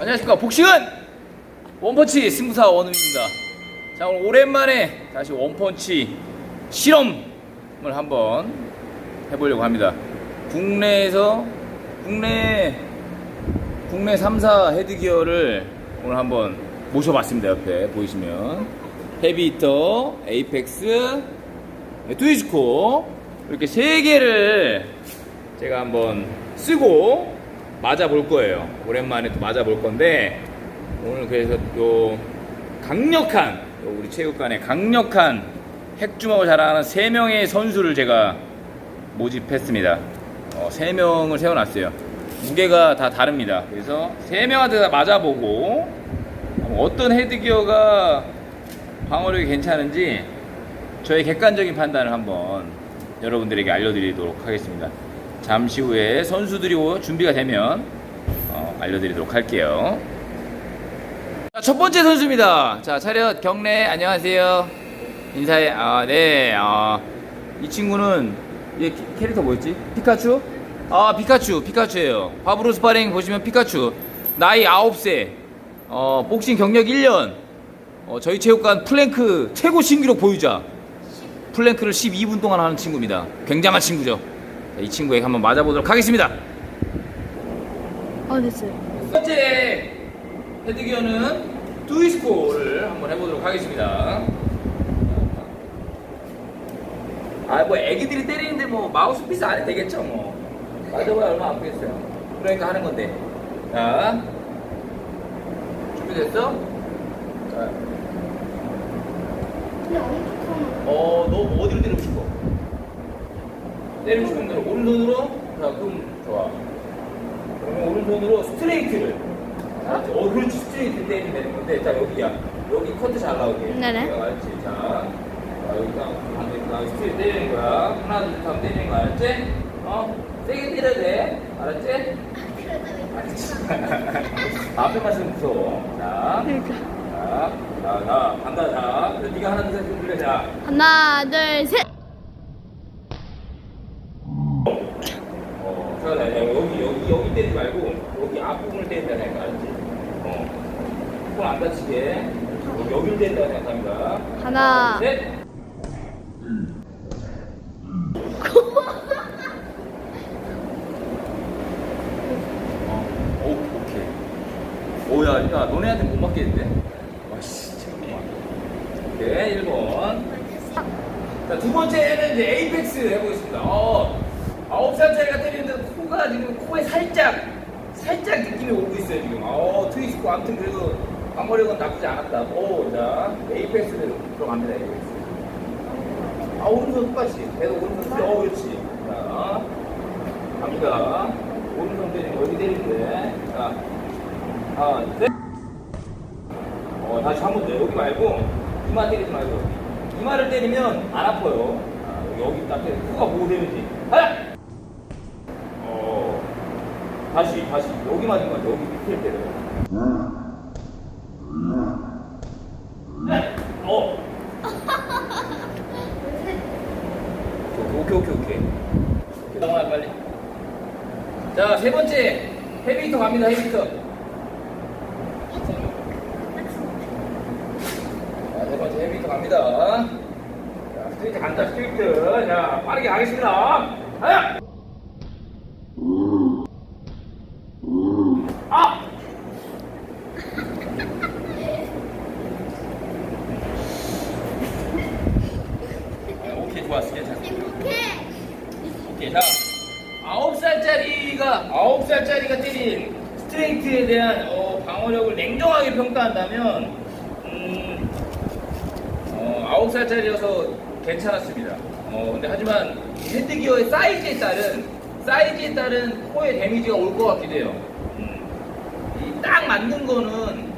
안녕하십니까. 복식은 원펀치 승부사 원우입니다. 자 오늘 오랜만에 다시 원펀치 실험을 한번 해보려고 합니다. 국내에서 국내 국내 3사 헤드기어를 오늘 한번 모셔봤습니다 옆에. 보이시면. 헤비히터, 에이펙스, 트위즈코. 이렇게 세 개를 제가 한번 쓰고 맞아 볼 거예요. 오랜만에 또 맞아 볼 건데 오늘 그래서 또 강력한 요 우리 체육관에 강력한 핵주먹을 자랑하는 세 명의 선수를 제가 모집했습니다. 어, 세 명을 세워놨어요. 무게가 다 다릅니다. 그래서 세 명한테 다 맞아보고 어떤 헤드기어가 방어력이 괜찮은지 저의 객관적인 판단을 한번 여러분들에게 알려드리도록 하겠습니다. 잠시 후에 선수들이 오- 준비가 되면 어, 알려드리도록 할게요. 자, 첫 번째 선수입니다. 자, 차렷 경례 안녕하세요. 인사해. 아, 네. 아, 이 친구는 얘 캐- 캐릭터 뭐였지? 피카츄? 아, 피카츄. 피카츄예요. 파브로 스파링 보시면 피카츄. 나이 9세. 어, 복싱 경력 1년. 어, 저희 체육관 플랭크 최고 신기록 보유자. 플랭크를 12분 동안 하는 친구입니다. 굉장한 친구죠. 자, 이 친구에게 한번 맞아보도록 하겠습니다. 어 됐어요. 첫 번째 헤드기어는 트위스코를 한번 해보도록 하겠습니다. 아, 뭐 애기들이 때리는데 뭐 마우스피스 안 해도 되겠죠, 뭐. 맞아봐야 얼마 아프겠어요. 그러니까 하는 건데. 자, 준비됐어? 자, 어, 너 어디로 때리고 싶어? 싶은 대로 오른손으로? 자, 그럼 좋아. 그러면 오른손으로 스트레이트를. 알았지? 어, 그렇지. 스트레이트 때리면 되는 건데. 자, 여기야. 여기 커트 잘 나오게. 네네. 자, 알았지? 자, 자 여기다 안 되니까 스트레이트 때리는 거야. 하나, 둘, 셋 하면 때리는 거야. 알았지? 어? 세게 때려야 돼. 알았지? 알았지? 앞에만 쓰면 무서워. 자. 그러니까. 자, 자, 자, 간다, 자. 네가 하나, 둘, 셋, 불러, 자. 하나 둘 셋. 어, 자, 자, 자, 여기, 여기, 여기 때리지 말고, 여기 앞부분을 때린다 생각, 알지? 어. 손안 다치게. 여기, 여기를 때린다 생각합니다. 하나. 셋. 어, 오, 오케이. 오, 야, 야, 너네한테 못 맞겠는데? 와씨, 잠깐만. 네, 1번. 자, 두 번째는 이제 에이펙스 해보겠습니다. 어, 아홉 살짜리가 때리는데 코가 지금 코에 살짝, 살짝 느낌이 오고 있어요, 지금. 어, 트위스코. 아무튼 그래도 방어력은 나쁘지 않았다. 오, 자, 에이펙스를 들어갑니다, 에이펙스. 아, 오른손 똑같이. 계속 오른손. 어, 그렇지. 자, 갑니다. 오른손 때리고, 여기 때리는데. 자, 하나, 셋. 어, 다시 한 번 더. 여기 말고, 이마 때리지 말고. 이마를 때리면 안 아파요. 아, 여기 딱 때려. 코가 보호되는지. 하나! 어, 다시, 다시. 여기 맞은 거 같아. 여기 밑에 때려요. 네. 어. 오케이, 오케이, 오케이. 넘어가, 빨리. 자, 세 번째. 헤비히터 갑니다, 헤비히터. 자, 세 번째 헤비히터 갑니다. 자, 스트레이트 간다, 스트레이트. 자, 빠르게 가겠습니다. 하나! 9살짜리가 때린 스트레이트에 대한 어, 방어력을 냉정하게 평가한다면 음, 어, 9살짜리여서 괜찮았습니다. 어, 근데 하지만 헤드기어의 사이즈에 따른 사이즈에 따른 코의 데미지가 올 것 같기도 해요. 음, 딱 맞는 거는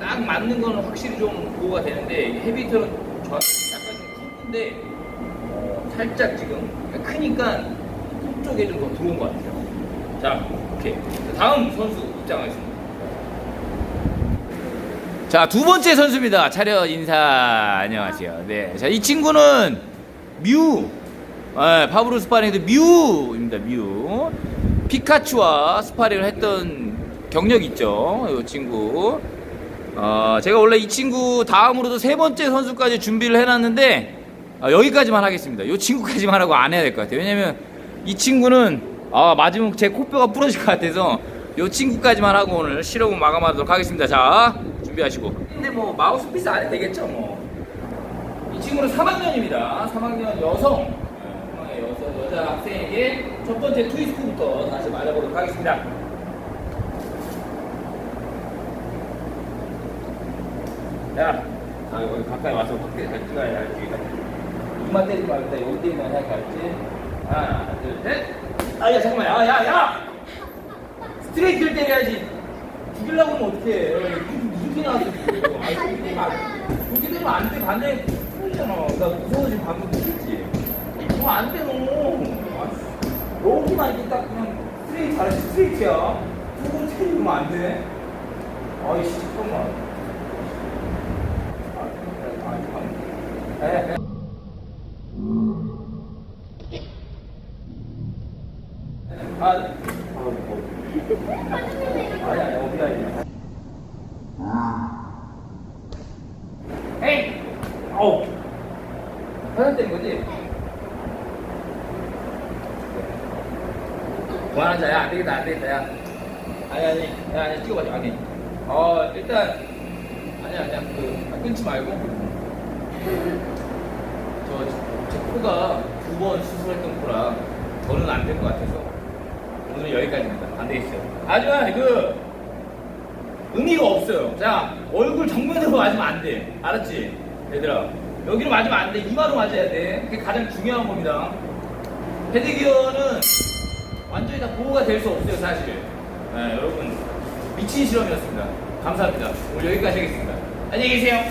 딱 맞는 거는 확실히 좀 보호가 되는데 헤비트는 저한테 약간 좀 큰데 어, 살짝 지금 그러니까 크니까 속 쪽에 좀 더 들어온 것 같아요. 자, 오케이. 자, 다음 선수 입장하겠습니다. 자, 두 번째 선수입니다. 차렷 인사 안녕하세요. 네. 자, 이 친구는 뮤. 네, 파브로 스파링도 뮤입니다. 뮤. 피카츄와 스파링을 했던 경력 있죠. 이 친구. 어, 제가 원래 이 친구 다음으로도 세 번째 선수까지 준비를 해놨는데 아, 여기까지만 하겠습니다. 이 친구까지만 하고 안 해야 될 것 같아요. 왜냐면 이 친구는 아, 맞으면 제 코뼈가 부러질 것 같아서 이 친구까지만 하고 오늘 실험을 마감하도록 하겠습니다. 자, 준비하시고. 근데 뭐 마우스피스 안 해도 되겠죠, 뭐. 이 친구는 3학년입니다. 3학년 여성. 네, 3학년 여성 여자 학생에게 첫 번째 트위스트부터 다시 맞아보도록 하겠습니다. 야, 아, 여기 가까이 와서 확대 잘 찍어야 할지. 이만 때리지 말고 나 여기 때리면 할지. 하나, 둘, 셋. 아, 야, 잠깐만. 야, 야, 야! 스트레이트를 때려야지. 죽이려고 하면 어떡해. 이렇게 나왔어. 아, 이렇게 되면 안- 이렇게 되면 안 돼. 반대 풀리잖아. 나 무서워 지금 방금 죽겠지. 뭐 안 돼, 너. 아, 여기만 이렇게 딱 그냥 스트레이트 잘하지. 스트레이트야. 조금 때리면 안 돼. 아이씨, 잠깐만. 아, 아 니 아니 어디 아니. 에이, 아우, 화장 때린 거지? 그만하자, 야, 안 되겠다, 안 되겠다, 야. 아니 아니, 야, 아니 찍어봐, 아니. 어, 일단 아니 아니야, 그 끊지 말고. 저, 제 코가 두 번 수술했던 코라 더는 안 될 것 같아서 오늘 여기까지입니다. 안 되겠어요. 하지만 그 의미가 없어요. 자 얼굴 정면으로 맞으면 안 돼. 알았지? 얘들아 여기로 맞으면 안 돼. 이마로 맞아야 돼. 그게 가장 중요한 겁니다. 헤드기어는 완전히 다 보호가 될 수 없어요, 사실. 네, 여러분 미친 실험이었습니다. 감사합니다. 오늘 여기까지 하겠습니다. 안녕히 계세요.